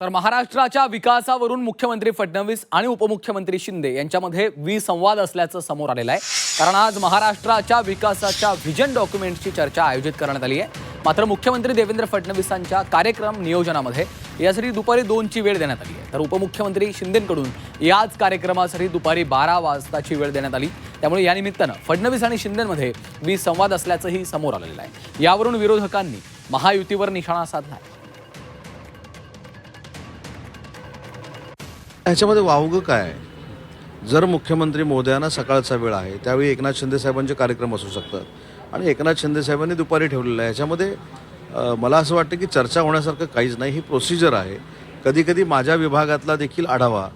तर महाराष्ट्राच्या विकासावरून मुख्यमंत्री फडणवीस आणि उपमुख्यमंत्री शिंदे यांच्यामध्ये विसंवाद असल्याचं समोर आलेलं आहे. कारण आज महाराष्ट्राच्या विकासाच्या व्हिजन डॉक्युमेंटची चर्चा आयोजित करण्यात आली आहे. मात्र मुख्यमंत्री देवेंद्र फडणवीसांच्या कार्यक्रम नियोजनामध्ये यासाठी दुपारी दोनची वेळ देण्यात आली आहे. तर उपमुख्यमंत्री शिंदेकडून याच कार्यक्रमासाठी दुपारी बारा वाजताची वेळ देण्यात आली. त्यामुळे या निमित्तानं फडणवीस आणि शिंदेमध्ये विसंवाद असल्याचंही समोर आलेलं आहे. यावरून विरोधकांनी महायुतीवर निशाणा साधला आहे. ह्याच्यामध्ये वावगं काय? जर मुख्यमंत्री मोदयांना सकाळचा वेळ आहे त्यावेळी एकनाथ शिंदे साहेबांचे कार्यक्रम असू शकतात. आणि एकनाथ शिंदे साहेबांनी दुपारी ठेवलेलं आहे. ह्याच्यामध्ये मला असं वाटतं की चर्चा होण्यासारखं काहीच नाही. ही प्रोसिजर आहे. कधीकधी माझ्या विभागातला देखील आढावा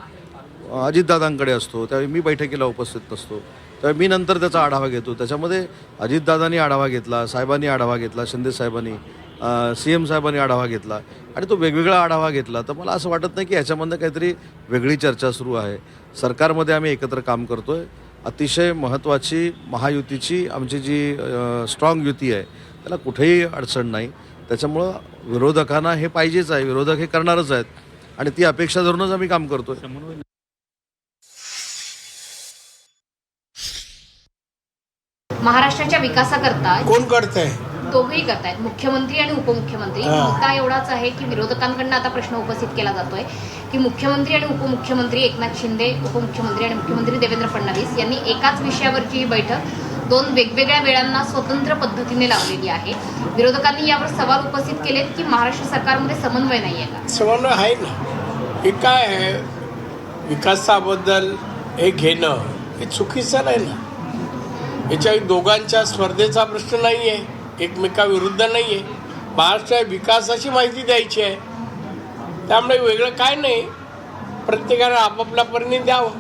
अजितदादांकडे असतो. त्यावेळी मी बैठकीला उपस्थित नसतो. त्यावेळी मी नंतर त्याचा आढावा घेतो. त्याच्यामध्ये अजितदादांनी आढावा घेतला साहेबांनी आढावा घेतला शिंदे साहेबांनी. सी एम साहेबांनी आढावा घेतला आणि तो वेगवेगळा आढावा घेतला. तर मला असं वाटत नाही की याच्यामधनं काहीतरी वेगळी चर्चा सुरू आहे. सरकारमध्ये आम्ही एकत्र काम करतो आहे अतिशय महत्त्वाची महायुतीची आमची जी स्ट्रॉंग युती आहे त्याला कुठेही अडचण नाही. त्याच्यामुळं विरोधकांना हे पाहिजेच आहे. विरोधक हे करणारच आहेत. आणि ती अपेक्षा धरूनच आम्ही काम करतो महाराष्ट्राच्या विकासाकरता कोण करतंय? दोघेही करतायत. मुख्यमंत्री आणि उपमुख्यमंत्री. मुद्दा एवढाच आहे की विरोधकांकडनं आता प्रश्न उपस्थित केला जातोय की मुख्यमंत्री आणि उपमुख्यमंत्री एकनाथ शिंदे उपमुख्यमंत्री आणि मुख्यमंत्री देवेंद्र फडणवीस यांनी एकाच विषयावरची ही बैठक दोन वेगवेगळ्या वेळांना स्वतंत्र पद्धतीने लावलेली आहे. विरोधकांनी यावर सवाल उपस्थित केलेत की महाराष्ट्र सरकारमध्ये समन्वय नाहीये का? समन्वय आहे ना. हे काय आहे? विकासाबद्दल हे घेणं हे चुकीचं नाही ना. याच्या दोघांच्या स्पर्धेचा प्रश्न नाही आहे एकमेकाविरुद्ध नाही आहे महाराष्ट्र विकासाची माहिती द्यायची आहे. त्यामुळे वेगळं काय नाही. प्रत्येकानं आपापल्या परीने द्यावं.